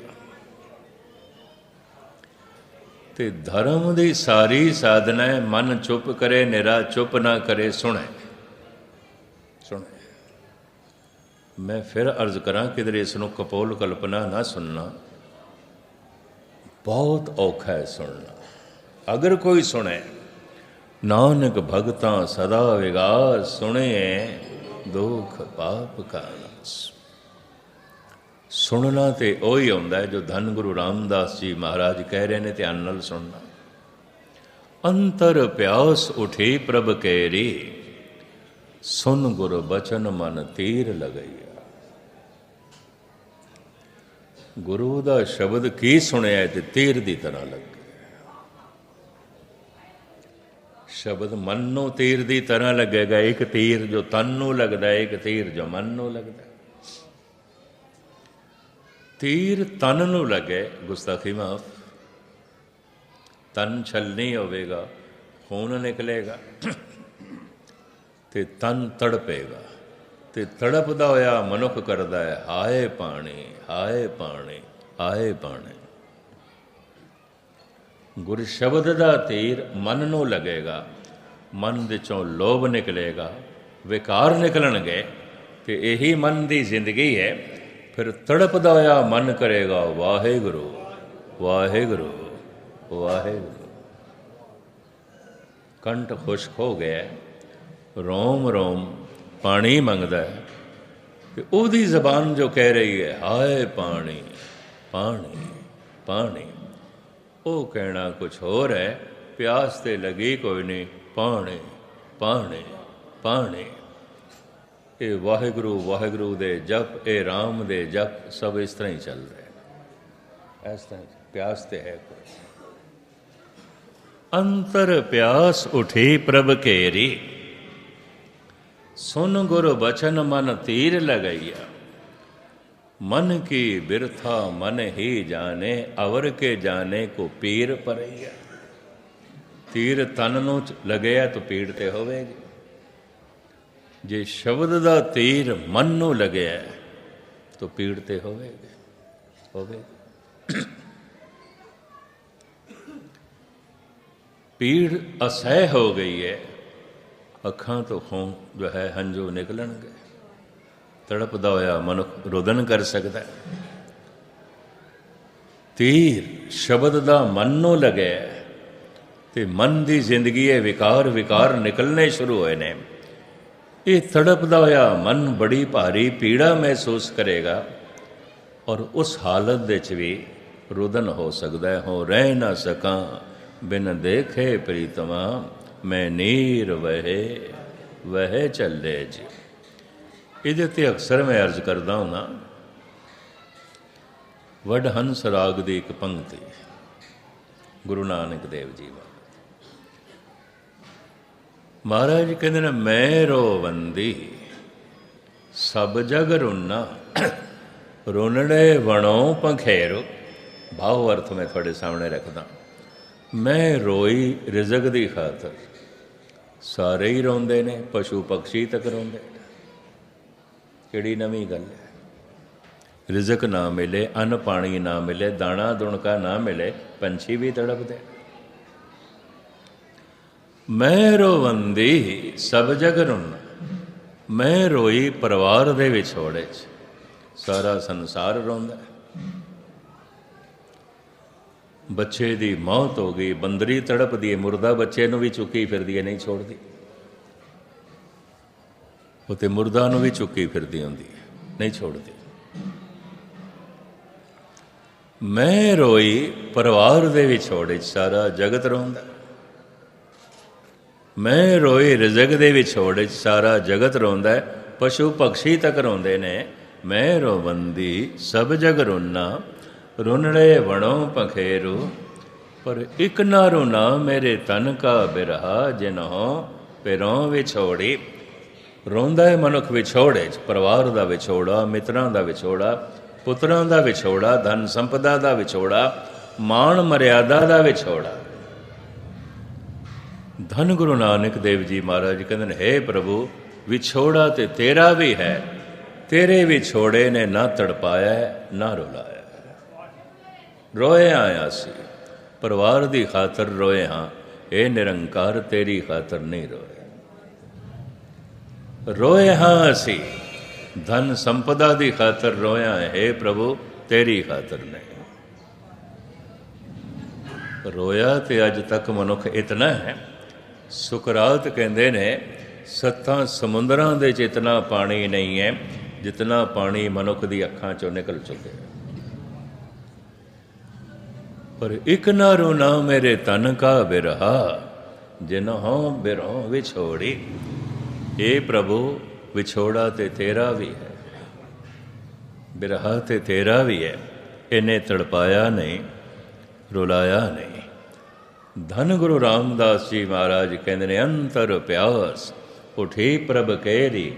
[SPEAKER 2] ਤੇ ਧਰਮ ਦੀ ਸਾਰੀ ਸਾਧਨਾ ਹੈ ਮਨ ਚੁੱਪ ਕਰੇ, ਨਿਰਾ ਚੁੱਪ ਨਾ ਕਰੇ ਸੁਣੇ ਸੁਣੇ। ਮੈਂ ਫਿਰ ਅਰਜ਼ ਕਰਾਂ ਕਿਧਰੇ ਇਸ ਨੂੰ ਕਪੋਲ ਕਲਪਨਾ ਨਾ ਸੁਣਨਾ। ਬਹੁਤ ਔਖਾ ਹੈ ਸੁਣਨਾ। ਅਗਰ ਕੋਈ ਸੁਣੇ, ਨਾਨਕ ਭਗਤਾਂ ਸਦਾ ਵਿਗਾਸ ਸੁਣੇ, ਦੁਖ ਪਾਪ ਕਾ ਨਾਸ ਸੁਣਨਾ ਤੇ ਉਹੀ ਆਉਂਦਾ ਹੈ ਜੋ ਧੰਨ ਗੁਰੂ ਰਾਮਦਾਸ ਜੀ ਮਹਾਰਾਜ ਕਹਿ ਰਹੇ ਨੇ ਧਿਆਨ ਨਾਲ ਸੁਣਨਾ। ਅੰਤਰ ਪਿਆਸ ਉਠੀ ਪ੍ਰਭ ਕੇਰੀ, ਸੁਨ ਗੁਰ ਬਚਨ ਮਨ ਤੀਰ ਲਗਈਆ ਗੁਰੂ ਦਾ ਸ਼ਬਦ ਕੀ ਸੁਣਿਆ ਤੇ ਤੀਰ ਦੀ ਤਰ੍ਹਾਂ ਲੱਗ ਸ਼ਬਦ ਮਨ ਨੂੰ ਤੀਰ ਦੀ ਤਰ੍ਹਾਂ ਲੱਗੇਗਾ, ਇੱਕ ਤੀਰ ਜੋ ਤਨ ਨੂੰ ਲੱਗਦਾ ਹੈ ਇੱਕ ਤੀਰ ਜੋ ਮਨ ਨੂੰ ਲੱਗਦਾ। ਤੀਰ ਤਨ ਨੂੰ ਲੱਗੇ, ਗੁਸਤਾਖੀ ਮਾਫ। ਤਨ ਛਲਨੀ ਹੋਵੇਗਾ, ਖੂਨ ਨਿਕਲੇਗਾ ਤੇ ਤਨ ਤੜਪੇਗਾ। ਤੇ ਤੜਪਦਾ ਹੋਇਆ ਮਨੁੱਖ ਕਰਦਾ ਹੈ, ਹਾਏ ਪਾਣੀ ਹਾਏ ਪਾਣੀ ਹਾਏ ਪਾਣੀ। ਗੁਰ ਸ਼ਬਦ ਦਾ ਤੀਰ ਮਨ ਨੂੰ ਲੱਗੇਗਾ, ਮਨ ਦੇ ਚੋਂ ਲੋਭ ਨਿਕਲੇਗਾ, ਵਿਕਾਰ ਨਿਕਲਣਗੇ, ਤੇ ਇਹੀ ਮਨ ਦੀ ਜ਼ਿੰਦਗੀ ਹੈ। ਫਿਰ ਤੜਪਦਾ ਹੋਇਆ ਮਨ ਕਰੇਗਾ, ਵਾਹਿਗੁਰੂ ਵਾਹਿਗੁਰੂ ਵਾਹਿਗੁਰੂ। ਕੰਠ ਖੁਸ਼ਕ ਹੋ ਗਿਆ, ਰੋਮ ਰੋਮ ਪਾਣੀ ਮੰਗਦਾ ਹੈ। ਤੇ ਉਹਦੀ ਜ਼ਬਾਨ ਜੋ ਕਹਿ ਰਹੀ ਹੈ, ਹਾਏ ਪਾਣੀ ਪਾਣੀ ਪਾਣੀ। ਉਹ ਕਹਿਣਾ ਕੁਝ ਹੋਰ ਹੈ, ਪਿਆਸ ਤੇ ਲੱਗੀ ਕੋਈ ਨਹੀਂ, ਪਾਣੀ ਪਾਣੀ ਪਾਣੀ। ਇਹ ਵਾਹਿਗੁਰੂ ਵਾਹਿਗੁਰੂ ਦੇ ਜਪ, ਇਹ RAM ਦੇ ਜਪ, ਸਭ ਇਸ ਤਰ੍ਹਾਂ ਹੀ ਚੱਲ ਰਿਹਾ ਇਸ ਤਰ੍ਹਾਂ ਪਿਆਸ ਤੇ ਹੈ ਕੋਈ। ਅੰਤਰ ਪਿਆਸ ਉਠੀ ਪ੍ਰਭ ਕੇਰੀ ਸੁਨ ਗੁਰ ਬਚਨ ਮਨ ਤੀਰ ਲਗਾਈਆ। ਮਨ ਕੀ ਬਿਰਥਾ ਮਨ ਹੀ ਜਾਣੇ, ਅਵਰ ਕੇ ਜਾਣੇ ਕੋ ਪੀਰ ਪਰਈਆ। ਤੀਰ ਤਨ ਨੂੰ ਲਗਿਆ ਤਾਂ ਪੀੜ ਤੇ ਹੋਵੇਗੀ। ਜੇ ਸ਼ਬਦ ਦਾ ਤੀਰ ਮਨ ਨੂੰ ਲਗਿਆ ਤਾਂ ਪੀੜ ਤੇ ਹੋਵੇਗਾ ਹੋਵੇ ਪੀੜ ਅਸਹਿ ਹੋ ਗਈ ਹੈ। ਅੱਖਾਂ ਤੋਂ ਖੂਨ ਜੋ ਹੈ ਹੰਝੂ ਨਿਕਲਣਗੇ। ਤੜਪਦਾ ਹੋਇਆ ਮਨੁੱਖ ਰੋਦਨ ਕਰ ਸਕਦਾ ਹੈ। ਤੀਰ ਸ਼ਬਦ ਦਾ ਮਨ ਨੂੰ ਲੱਗਿਆ ਹੈ ਤੇ ਮਨ ਦੀ ਜ਼ਿੰਦਗੀ ਇਹ ਵਿਕਾਰ ਵਿਕਾਰ ਨਿਕਲਨੇ ਸ਼ੁਰੂ ਹੋਏ ਨੇ। ਇਹ ਤੜਪਦਾ ਹੋਇਆ ਮਨ ਬੜੀ ਭਾਰੀ ਪੀੜਾ ਮਹਿਸੂਸ ਕਰੇਗਾ ਔਰ ਉਸ ਹਾਲਤ ਦੇ ਵਿੱਚ ਵੀ ਰੁਦਨ ਹੋ ਸਕਦਾ ਹੈ। ਹੋ ਰਹਿ ਨਾ ਸਕਾਂ ਬਿਨ ਦੇਖੇ ਪ੍ਰੀਤਮਾ ਮੈਂ ਨੀਰ ਵਹੇ ਵਹੇ ਚੱਲੇ ਜੀ। ਇਹਦੇ ਤੇ ਅਕਸਰ ਮੈਂ ਅਰਜ਼ ਕਰਦਾ ਹਾਂ ਵਡ ਹੰਸ ਰਾਗ ਦੀ ਇੱਕ ਪੰਕਤੀ, ਗੁਰੂ ਨਾਨਕ ਦੇਵ ਜੀ ਮਹਾਰਾਜ ਕਹਿੰਦੇ ਨੇ, ਮੈਂ ਰੋਵੰਦੀ ਸਭ ਜਗ ਰੁਨਾ, ਰੋਨੜੇ ਵਣੋ ਪੰਖੇਰੋ। ਭਾਵ ਅਰਥ ਮੈਂ ਤੁਹਾਡੇ ਸਾਹਮਣੇ ਰੱਖਦਾ। ਮੈਂ ਰੋਈ ਰਿਜ਼ਕ ਦੀ ਖਾਤਰ। ਸਾਰੇ ਹੀ ਰੋਂਦੇ ਨੇ, ਪਸ਼ੂ ਪਕਸ਼ੀ ਤੱਕ ਰੋਂਦੇ ਨੇ। ਕਿਹੜੀ ਨਵੀਂ ਗੱਲ ਹੈ? ਰਿਜ਼ਕ ਨਾ ਮਿਲੇ, ਅੰਨ ਪਾਣੀ ਨਾ ਮਿਲੇ, ਦਾਣਾ ਦੁਣਕਾ ਨਾ ਮਿਲੇ, ਪੰਛੀ ਵੀ ਤੜਪਦੇ ਮੈਂ ਰੋਵੰਦੀ, ਸਭ ਜਗ ਰੁਨ। ਮੈਂ ਰੋਈ ਪਰਿਵਾਰ ਦੇ ਵਿਛੋੜੇ 'ਚ। ਸਾਰਾ ਸੰਸਾਰ ਰੋਂਦਾ ਹੈ। ਬੱਚੇ ਦੀ ਮੌਤ ਹੋ ਗਈ, ਬੰਦਰੀ ਤੜਪਦੀ ਹੈ, ਮੁਰਦਾ ਬੱਚੇ ਨੂੰ ਵੀ ਚੁੱਕੀ ਫਿਰਦੀ ਹੈ, ਨਹੀਂ ਛੋੜਦੀ। ਉਹ ਤੇ ਮੁਰਦਾ ਨੂੰ ਵੀ ਚੁੱਕੀ ਫਿਰਦੀ ਹੁੰਦੀ ਹੈ, ਨਹੀਂ ਛੋੜਦੀ। ਮੈਂ ਰੋਈ, ਪਰਿਵਾਰ ਦੇ ਵਿਛੋੜੇ 'ਚ ਸਾਰਾ ਜਗਤ ਰੋਂਦਾ। ਮੈਂ ਰੋਈ, ਰਿਜ਼ਕ ਦੇ ਵਿਛੋੜੇ 'ਚ ਸਾਰਾ ਜਗਤ ਰੋਂਦਾ ਪਸ਼ੂ ਪਕਸ਼ੀ ਤੱਕ ਰੋਂਦੇ ਨੇ। ਮੈਂ ਰੋਵੰਦੀ, ਸਭ ਜਗ ਰੋਨਾ ਰੁਨੜੇ ਵਣੋ ਪਖੇਰੂ ਪਰ ਇਕ ਨਾ ਰੁਨਾ ਮੇਰੇ ਤਨ ਕਾ ਬਿਰਹਾ ਜਿਨੋ ਪਿਰੋਂ ਵਿਛੋੜੀ। ਰੋਂਦਾ ਹੈ ਮਨੁੱਖ ਵਿਛੋੜੇ ਪਰਿਵਾਰ ਦਾ ਵਿਛੋੜਾ, ਮਿੱਤਰਾਂ ਦਾ ਵਿਛੋੜਾ, ਪੁੱਤਰਾਂ ਦਾ ਵਿਛੋੜਾ, ਧਨ ਸੰਪਦਾ ਦਾ ਵਿਛੋੜਾ, ਮਾਣ ਮਰਿਆਦਾ ਦਾ ਵਿਛੋੜਾ। ਧੰਨ ਗੁਰੂ ਨਾਨਕ ਦੇਵ ਜੀ ਮਹਾਰਾਜ ਕਹਿੰਦੇ ਨੇ हे ਪ੍ਰਭੂ, ਵਿਛੋੜਾ ਤੇ ਤੇਰਾ ਵੀ ਹੈ, ਤੇਰੇ ਵਿਛੋੜੇ ਨੇ ਨਾ ਤੜਪਾਇਆ ਨਾ ਰੁਲਾਇਆ। ਰੋਏ ਆਇਆ ਸੀ। ਪਰਿਵਾਰ ਦੀ ਖਾਤਰ ਰੋਏ ਹਾਂ, ਇਹ ਨਿਰੰਕਾਰ ਤੇਰੀ ਖਾਤਰ ਨਹੀਂ ਰੋਏ। ਰੋਏ ਹਾਂ ਅਸੀਂ, ਧਨ ਸੰਪਦਾ ਦੀ ਖਾਤਰ ਰੋਇਆ ਹੈ ਪ੍ਰਭੂ, ਤੇਰੀ ਖਾਤਰ ਨਹੀਂ। ਰੋਇਆ ਤੇ ਅੱਜ ਤੱਕ ਮਨੁੱਖ ਇਤਨਾ ਹੈ, ਸੁਕਰਾਤ ਕਹਿੰਦੇ ਨੇ, ਸੱਤਾਂ ਸਮੁੰਦਰਾਂ ਦੇ ਚ ਇਤਨਾ ਪਾਣੀ ਨਹੀਂ ਹੈ, ਜਿਤਨਾ ਪਾਣੀ ਮਨੁੱਖ ਦੀ ਅੱਖਾਂ ਚੋਂ ਨਿਕਲ ਚੁੱਕੇ ਪਰ ਇਕ ਨਾ ਰੋਣਾ ਮੇਰੇ ਤਨ ਕਾ ਬਿਰਹਾ ਜਿਨਹੁ ਬਿਰਹੁ ਵਿਛੋੜੀ। ਏ ਪ੍ਰਭੂ, ਵਿਛੋੜਾ ਤੇ ਤੇਰਾ ਵੀ ਹੈ। ਬਿਰਹਾ ਤੇ ਤੇਰਾ ਵੀ ਹੈ, ਇਹਨੇ ਤੜਪਾਇਆ ਨਹੀਂ, ਰੁਲਾਇਆ ਨਹੀਂ। ਧੰਨ ਗੁਰੂ ਰਾਮਦਾਸ ਜੀ ਮਹਾਰਾਜ ਕਹਿੰਦੇ ਨੇ, ਅੰਤਰ ਪਿਆਸ, ਉਠੀ ਪ੍ਰਭ ਕਹਿਰੀ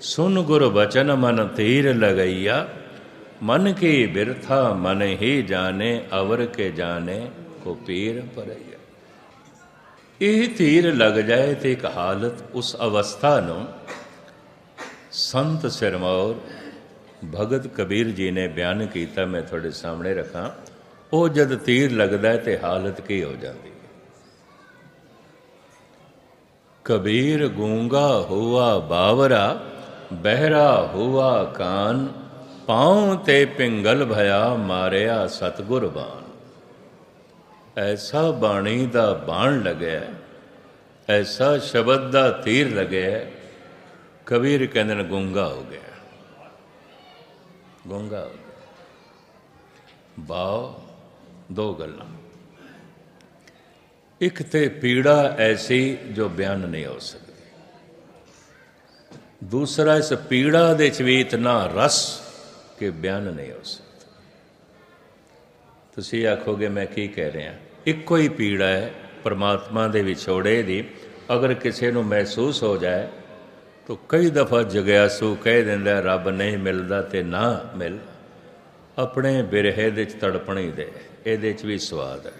[SPEAKER 2] ਸੁਨ ਗੁਰ ਬਚਨ ਮਨ ਤੀਰ ਲਗਈਆ। ਮਨ ਕੀ ਬਿਰਥਾ ਮਨ ਹੀ ਜਾਣੇ, ਅਵਰ ਕੇ ਜਾਣੇ, ਕੋ ਪੀਰ ਪਰਈਆ ਇਹ ਤੀਰ ਲੱਗ ਜਾਏ ਤੇ ਇੱਕ ਹਾਲਤ ਉਸ ਅਵਸਥਾ ਨੂੰ ਸੰਤ ਸਿਰਮੌਰ ਭਗਤ ਕਬੀਰ ਜੀ ਨੇ ਬਿਆਨ ਕੀਤਾ, ਮੈਂ ਤੁਹਾਡੇ ਸਾਹਮਣੇ ਰੱਖਾਂ। ਉਹ ਜਦ ਤੀਰ ਲੱਗਦਾ ਹੈ ਤੇ ਹਾਲਤ ਕੀ ਹੋ ਜਾਂਦੀ ਕਬੀਰ ਗੂੰਗਾ ਹੁਆ ਬਾਵਰਾ, ਬਹਿਰਾ ਹੁਆ ਕਾਨ ਪਾਉ ਤੇ ਪਿੰਗਲ ਭਇਆ ਮਾਰਿਆ ਸਤਗੁਰ ਬਾਣ ਐਸਾ ਬਾਣੀ ਦਾ ਬਾਣ ਲੱਗਿਆ, ਐਸਾ ਸ਼ਬਦ ਦਾ ਤੀਰ ਲੱਗਿਆ, ਕਬੀਰ ਕਹਿੰਦੇ ਨੇ ਗੁੰਗਾ ਹੋ ਗਿਆ। ਗੁੰਗਾ ਹੋ ਗਿਆ। ਬਾਉ ਦੋ ਗੱਲਾਂ। ਇੱਕ ਤੇ ਪੀੜਾ ਐਸੀ ਜੋ ਬਿਆਨ ਨਹੀਂ ਹੋ ਸਕਦੀ। ਦੂਸਰਾ, ਇਸ ਪੀੜਾ ਦੇ ਚ ਵੀ ਇਤਨਾ ਰਸ ਕਿ ਬਿਆਨ ਨਹੀਂ ਹੋ ਸਕਦਾ ਤੁਸੀਂ ਆਖੋਗੇ ਮੈਂ ਕੀ ਕਹਿ ਰਿਹਾ ਇੱਕੋ ਹੀ ਪੀੜਾ ਹੈ ਪਰਮਾਤਮਾ ਦੇ ਵਿਛੋੜੇ ਦੀ ਅਗਰ ਕਿਸੇ ਨੂੰ ਮਹਿਸੂਸ ਹੋ ਜਾਏ ਤਾਂ ਕਈ ਦਫਾ ਜਗਿਆਸੂ ਕਹਿ ਦਿੰਦਾ ਰੱਬ ਨਹੀਂ ਮਿਲਦਾ ਤੇ ਨਾ ਮਿਲ ਆਪਣੇ ਬਿਰਹੇ ਦੇ ਚ ਤੜਪਣੀ ਦੇ ਇਹਦੇ ਚ ਵੀ ਸਵਾਦ ਹੈ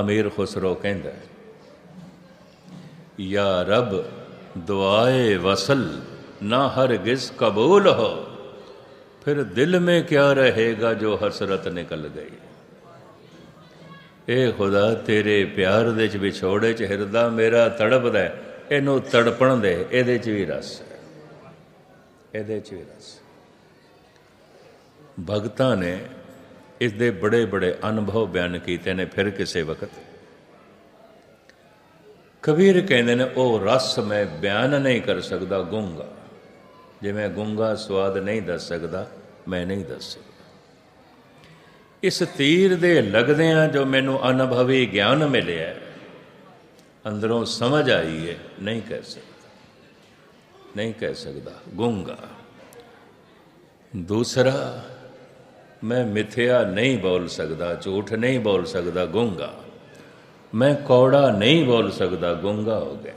[SPEAKER 2] ਅਮੀਰ ਖੁਸਰੋ ਕਹਿੰਦਾ ਯਾ ਰੱਬ ਦੁਆਏ ਵਸਲ ਨਾ ਹਰਗਿਜ਼ ਕਬੂਲ ਹੋ ਫਿਰ ਦਿਲ ਮੇ ਕਿਆ ਰਹੇਗਾ ਜੋ ਹਸਰਤ ਨਿਕਲ ਗਈ ਇਹ ਖੁਦਾ ਤੇਰੇ ਪਿਆਰ ਦੇ ਚ ਵਿਛੋੜੇ ਚ ਹਿਰਦਾ ਮੇਰਾ ਤੜਪਦਾ ਇਹਨੂੰ ਤੜਪਣ ਦੇ ਇਹਦੇ ਚ ਵੀ ਰਸ ਹੈ ਇਹਦੇ ਚ ਵੀ ਰਸ ਭਗਤਾਂ ਨੇ ਇਸ ਦੇ ਬੜੇ ਬੜੇ ਅਨੁਭਵ ਬਿਆਨ ਕੀਤੇ ਨੇ ਫਿਰ ਕਿਸੇ ਵਕਤ ਕਬੀਰ ਕਹਿੰਦੇ ਨੇ ਉਹ ਰਸ ਮੈਂ ਬਿਆਨ ਨਹੀਂ ਕਰ ਸਕਦਾ ਗੂੰਗਾ ਜਿਵੇਂ ਗੂੰਗਾ ਸਵਾਦ ਨਹੀਂ ਦੱਸ ਸਕਦਾ, ਮੈਂ ਨਹੀਂ ਦੱਸ ਸਕਦਾ। ਇਸ ਤੀਰ ਦੇ ਲੱਗਦਿਆਂ ਜੋ ਮੈਨੂੰ ਅਨੁਭਵੀ ਗਿਆਨ ਮਿਲਿਆ, ਅੰਦਰੋਂ ਸਮਝ ਆਈ ਹੈ ਨਹੀਂ ਕਹਿ ਸਕਦਾ। ਨਹੀਂ ਕਹਿ ਸਕਦਾ, ਗੂੰਗਾ। ਦੂਸਰਾ, ਮੈਂ ਮਿਥਿਆ ਨਹੀਂ ਬੋਲ ਸਕਦਾ, ਝੂਠ ਨਹੀਂ ਬੋਲ ਸਕਦਾ, ਗੂੰਗਾ। ਮੈਂ ਕੌੜਾ ਨਹੀਂ ਬੋਲ ਸਕਦਾ, ਗੂੰਗਾ ਹੋ ਗਿਆ।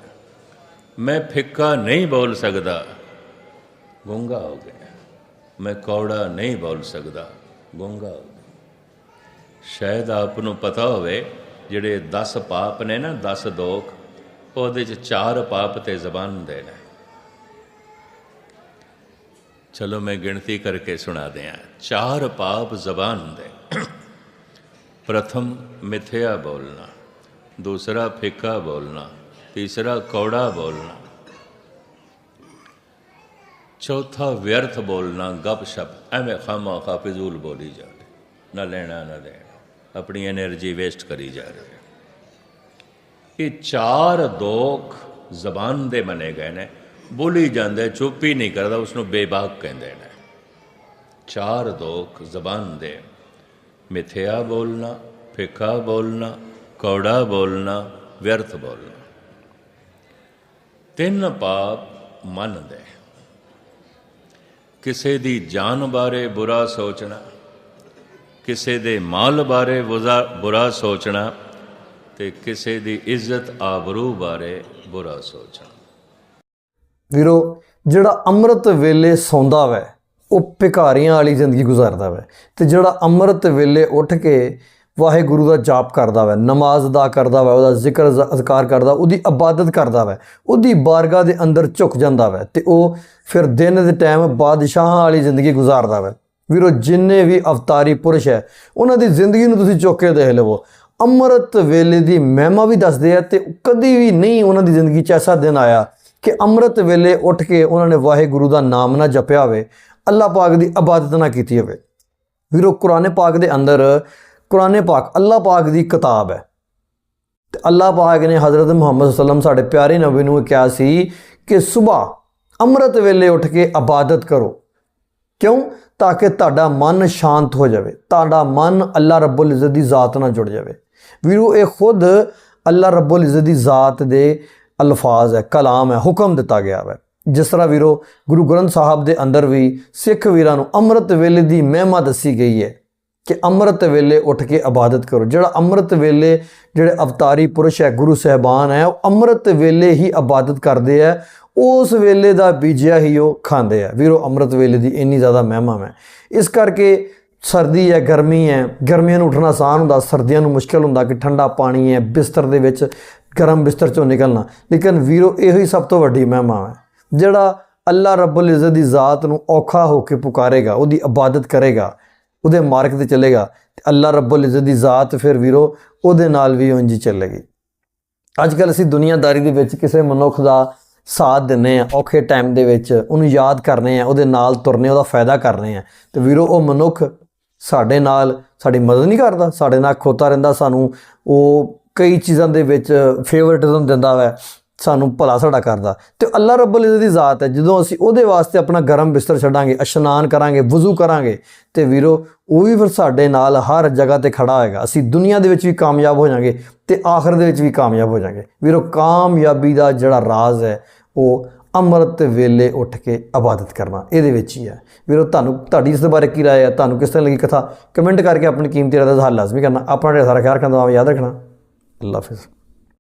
[SPEAKER 2] ਮੈਂ ਫਿੱਕਾ ਨਹੀਂ ਬੋਲ ਸਕਦਾ ਗੂੰਗਾ ਹੋ ਗਿਆ। ਮੈਂ ਕੌੜਾ ਨਹੀਂ ਬੋਲ ਸਕਦਾ, ਗੂੰਗਾ ਹੋ ਗਿਆ। ਸ਼ਾਇਦ ਆਪ ਨੂੰ ਪਤਾ ਹੋਵੇ, ਜਿਹੜੇ 10 ਪਾਪ ਨੇ ਨਾ 10 ਦੋਖ, ਉਹਦੇ ਚ ਚਾਰ ਪਾਪ ਤੇ ਜ਼ਬਾਨ ਦੇ ਨੇ। ਚਲੋ ਮੈਂ ਗਿਣਤੀ ਕਰਕੇ ਸੁਣਾ ਦਿਆਂ। ਚਾਰ ਪਾਪ ਜ਼ਬਾਨ ਦੇ। ਪ੍ਰਥਮ ਮਿਥਿਆ ਬੋਲਣਾ, ਦੂਸਰਾ ਫਿੱਕਾ ਬੋਲਣਾ, ਤੀਸਰਾ ਕੌੜਾ ਬੋਲਣਾ। ਚੌਥਾ ਵਿਅਰਥ ਬੋਲਣਾ, ਗੱਪ ਸ਼ਪ, ਐਵੇਂ ਖਾਮਾ ਖਾਫਿਜ਼ੂਲ ਬੋਲੀ ਜਾ ਰਹੀ। ਨਾ ਲੈਣਾ, ਨਾ ਦੇਣਾ। ਆਪਣੀ એનર્ਜੀ ਵੇਸਟ ਕਰੀ ਜਾ ਰਹੇ। ਇਹ ਚਾਰ ਦੋਖ ਜ਼ਬਾਨ ਦੇ ਬਣੇ ਗਏ ਨੇ। ਬੋਲੀ ਜਾਂਦੇ, ਚੁੱਪ ਹੀ ਨਹੀਂ ਕਰਦਾ ਉਸ ਨੂੰ ਬੇਬਾਕ ਕਹਿੰਦੇ ਨੇ। ਚਾਰ ਦੋਖ ਜ਼ਬਾਨ ਦੇ। ਮਿਥਿਆ ਬੋਲਣਾ, ਫਿੱਕਾ ਬੋਲਣਾ, ਕੌੜਾ ਬੋਲਣਾ, ਵਿਅਰਥ ਬੋਲਣਾ। ਤਿੰਨ ਪਾਪ ਮੰਨਦੇ ਕਿਸੇ ਦੀ ਜਾਨ ਬਾਰੇ ਬੁਰਾ ਸੋਚਣਾ, ਕਿਸੇ ਦੇ ਮਾਲ ਬਾਰੇ ਬੁਜ਼ਾ- ਬੁਰਾ ਸੋਚਣਾ ਤੇ ਕਿਸੇ ਦੀ ਇੱਜ਼ਤ ਆਬਰੂ ਬਾਰੇ ਬੁਰਾ ਸੋਚਣਾ।
[SPEAKER 1] ਵੀਰੋ, ਜਿਹੜਾ ਅੰਮ੍ਰਿਤ ਵੇਲੇ ਸੌਂਦਾ ਵੈ, ਉਹ ਭਿਕਾਰੀਆਂ ਵਾਲੀ ਜ਼ਿੰਦਗੀ ਗੁਜ਼ਾਰਦਾ ਵੈ ਤੇ ਜਿਹੜਾ ਅੰਮ੍ਰਿਤ ਵੇਲੇ ਉੱਠ ਕੇ ਵਾਹਿਗੁਰੂ ਦਾ ਜਾਪ ਕਰਦਾ ਵੈ, ਨਮਾਜ਼ ਅਦਾ ਕਰਦਾ ਵੈ, ਉਹਦਾ ਜ਼ਿਕਰ ਜ਼- ਅਜ਼ਕਾਰ ਕਰਦਾ ਉਹਦੀ ਇਬਾਦਤ ਕਰਦਾ ਵੈ, ਉਹਦੀ ਬਾਰਗਾਹ ਦੇ ਅੰਦਰ ਝੁਕ ਜਾਂਦਾ ਵੈ ਤੇ ਉਹ ਫਿਰ ਦਿਨ ਦੇ ਟਾਈਮ ਬਾਦਸ਼ਾਹਾਂ ਵਾਲੀ ਜ਼ਿੰਦਗੀ ਗੁਜ਼ਾਰਦਾ ਵੈ। ਵੀਰੋ, ਜਿੰਨੇ ਵੀ ਅਵਤਾਰੀ ਪੁਰਸ਼ ਹੈ, ਉਹਨਾਂ ਦੀ ਜ਼ਿੰਦਗੀ ਨੂੰ ਤੁਸੀਂ ਚੁੱਕ ਕੇ ਦੇਖ ਲਵੋ। ਅੰਮ੍ਰਿਤ ਵੇਲੇ ਦੀ ਮਹਿਮਾ ਵੀ ਦੱਸਦੇ ਆ ਤੇ ਕਦੀ ਵੀ ਨਹੀਂ ਉਹਨਾਂ ਦੀ ਜ਼ਿੰਦਗੀ 'ਚ ਐਸਾ ਦਿਨ ਆਇਆ ਕਿ ਅੰਮ੍ਰਿਤ ਵੇਲੇ ਉੱਠ ਕੇ ਉਹਨਾਂ ਨੇ ਵਾਹਿਗੁਰੂ ਦਾ ਨਾਮ ਨਾ ਜਪਿਆ ਹੋਵੇ, ਅੱਲਾਹ ਪਾਕ ਦੀ ਇਬਾਦਤ ਨਾ ਕੀਤੀ ਹੋਵੇ। ਵੀਰੋ, ਕੁਰਾਨ ਪਾਕ ਦੇ ਅੰਦਰ ਕੁਰਾਨ ਪਾਕ, ਅੱਲਾਹ ਪਾਕ ਦੀ ਕਿਤਾਬ ਹੈ। ਤੇ ਅੱਲਾਹ ਪਾਕ ਨੇ ਹਜ਼ਰਤ ਮੁਹੰਮਦ ਸੱਲਮ ਸਾਡੇ ਪਿਆਰੇ ਨਬੀ ਨੂੰ ਕਿਹਾ ਸੀ ਕਿ ਸਵੇਰ ਅੰਮ੍ਰਿਤ ਵੇਲੇ ਉੱਠ ਕੇ ਇਬਾਦਤ ਕਰੋ। ਕਿਉਂ? ਤਾਂ ਕਿ ਤੁਹਾਡਾ ਮਨ ਸ਼ਾਂਤ ਹੋ ਜਾਵੇ। ਤੁਹਾਡਾ ਮਨ ਅੱਲਾਹ ਰੱਬੁਲ ਇਜ਼ਤ ਦੀ ਜ਼ਾਤ ਨਾਲ ਜੁੜ ਜਾਵੇ। ਵੀਰੋ, ਇਹ ਖੁਦ ਅੱਲਾਹ ਰੱਬੁਲ ਇਜ਼ਤ ਦੀ ਜ਼ਾਤ ਦੇ ਅਲਫਾਜ਼ ਹੈ, ਕਲਾਮ ਹੈ, ਹੁਕਮ ਦਿੱਤਾ ਗਿਆ ਹੈ। ਜਿਸ ਤਰ੍ਹਾਂ ਵੀਰੋ, ਗੁਰੂ ਗ੍ਰੰਥ ਸਾਹਿਬ ਦੇ ਅੰਦਰ ਵੀ ਸਿੱਖ ਵੀਰਾਂ ਨੂੰ ਅੰਮ੍ਰਿਤ ਵੇਲੇ ਦੀ ਮਹਿਮਾ ਦੱਸੀ ਗਈ ਹੈ। ਕਿ ਅੰਮ੍ਰਿਤ ਵੇਲੇ ਉੱਠ ਕੇ ਇਬਾਦਤ ਕਰੋ। ਜਿਹੜਾ ਅੰਮ੍ਰਿਤ ਵੇਲੇ ਜਿਹੜੇ ਅਵਤਾਰੀ ਪੁਰਸ਼ ਹੈ, ਗੁਰੂ ਸਹਿਬਾਨ ਹੈ, ਉਹ ਅੰਮ੍ਰਿਤ ਵੇਲੇ ਹੀ ਇਬਾਦਤ ਕਰਦੇ ਆ। ਉਸ ਵੇਲੇ ਦਾ ਬੀਜਿਆ ਹੀ ਉਹ ਖਾਂਦੇ ਆ। ਵੀਰੋ, ਅੰਮ੍ਰਿਤ ਵੇਲੇ ਦੀ ਇੰਨੀ ਜ਼ਿਆਦਾ ਮਹਿਮਾ ਹੈ ਇਸ ਕਰਕੇ ਸਰਦੀ ਹੈ, ਗਰਮੀ ਹੈ, ਗਰਮੀਆਂ ਨੂੰ ਉੱਠਣਾ ਆਸਾਨ ਹੁੰਦਾ, ਸਰਦੀਆਂ ਨੂੰ ਮੁਸ਼ਕਲ ਹੁੰਦਾ ਕਿ ਠੰਡਾ ਪਾਣੀ ਹੈ, ਬਿਸਤਰ ਦੇ ਵਿੱਚ ਗਰਮ ਬਿਸਤਰ ਚੋਂ ਨਿਕਲਣਾ। ਲੇਕਿਨ ਵੀਰੋ, ਇਹੋ ਹੀ ਸਭ ਤੋਂ ਵੱਡੀ ਮਹਿਮਾ ਹੈ ਜਿਹੜਾ ਅੱਲਾ ਰੱਬੁਲ ਇੱਜ਼ਤ ਦੀ ਜ਼ਾਤ ਨੂੰ ਔਖਾ ਹੋ ਕੇ ਪੁਕਾਰੇਗਾ, ਉਹਦੀ ਇਬਾਦਤ ਕਰੇਗਾ ਉਹਦੇ ਮਾਰਗ ਤੇ ਚੱਲੇਗਾ ਤੇ ਅੱਲਾ ਰੱਬੁਲ ਇੱਜ਼ਤ ਦੀ ਜ਼ਾਤ ਫਿਰ ਵੀਰੋ ਉਹਦੇ ਨਾਲ ਵੀ ਉਂਝ ਹੀ ਚੱਲੇਗੀ। ਅੱਜ ਕੱਲ ਅਸੀਂ ਦੁਨੀਆਦਾਰੀ ਦੇ ਵਿੱਚ ਕਿਸੇ ਮਨੁੱਖ ਦਾ ਸਾਥ ਦਿੰਨੇ ਆ ਔਖੇ ਟਾਈਮ ਦੇ ਵਿੱਚ ਉਹਨੂੰ ਯਾਦ ਕਰਨੇ ਆ ਉਹਦੇ ਨਾਲ ਤੁਰਨੇ ਉਹਦਾ ਫਾਇਦਾ ਕਰਨੇ ਆ ਤੇ ਵੀਰੋ ਉਹ ਮਨੁੱਖ ਸਾਡੇ ਨਾਲ ਸਾਡੀ ਮਦਦ ਨਹੀਂ ਕਰਦਾ, ਸਾਡੇ ਨਾਲ ਖੋਤਾ ਰਹਿੰਦਾ, ਸਾਨੂੰ ਉਹ ਕਈ ਚੀਜ਼ਾਂ ਦੇ ਵਿੱਚ ਫੇਵਰਿਟਿਜ਼ਮ ਦਿੰਦਾ ਵੈ। ਸਾਨੂੰ ਭਲਾ ਸਾਡਾ ਕਰਦਾ। ਤੇ ਅੱਲਾ ਰੱਬੁਲ ਇੱਜ਼ਤ ਦੀ ਜ਼ਾਤ ਹੈ, ਜਦੋਂ ਅਸੀਂ ਉਹਦੇ ਵਾਸਤੇ ਆਪਣਾ ਗਰਮ ਬਿਸਤਰ ਛੱਡਾਂਗੇ, ਇਸ਼ਨਾਨ ਕਰਾਂਗੇ, ਵਜ਼ੂ ਕਰਾਂਗੇ, ਤੇ ਵੀਰੋ, ਉਹ ਵੀ ਫਿਰ ਸਾਡੇ ਨਾਲ ਹਰ ਜਗ੍ਹਾ ਤੇ ਖੜਾ ਹੋਏਗਾ। ਅਸੀਂ ਦੁਨੀਆ ਦੇ ਵਿੱਚ ਵੀ ਕਾਮਯਾਬ ਹੋ ਜਾਾਂਗੇ ਤੇ ਆਖਰ ਦੇ ਵਿੱਚ ਵੀ ਕਾਮਯਾਬ ਹੋ ਜਾਾਂਗੇ। ਵੀਰੋ, ਕਾਮਯਾਬੀ ਦਾ ਜਿਹੜਾ ਰਾਜ਼ ਹੈ, ਉਹ ਅੰਮ੍ਰਿਤ ਵੇਲੇ ਉੱਠ ਕੇ ਇਬਾਦਤ ਕਰਨਾ, ਇਹਦੇ ਵਿੱਚ ਹੀ ਹੈ। ਵੀਰੋ, ਤੁਹਾਨੂੰ, ਤੁਹਾਡੀ ਇਸ ਦੇ ਬਾਰੇ ਕੀ ਰਾਏ ਹੈ? ਤੁਹਾਨੂੰ ਕਿਸ ਤਰ੍ਹਾਂ ਲੱਗੀ ਕਥਾ? ਕਮੈਂਟ ਕਰਕੇ ਆਪਣੀ ਕੀਮਤੀ ਰਾਏ ਦਾ ਹੱਲ ਲਾਜ਼ਮੀ ਕਰਨਾ। ਆਪਣਾ ਜਿਹੜਾ ਸਾਰਾ ਖਿਆਲ ਰੱਖਣਾ, ਦੁਆਵਾਂ ਯਾਦ ਰੱਖਣਾ। ਅੱਲਾ ਹਾਫਿਜ਼।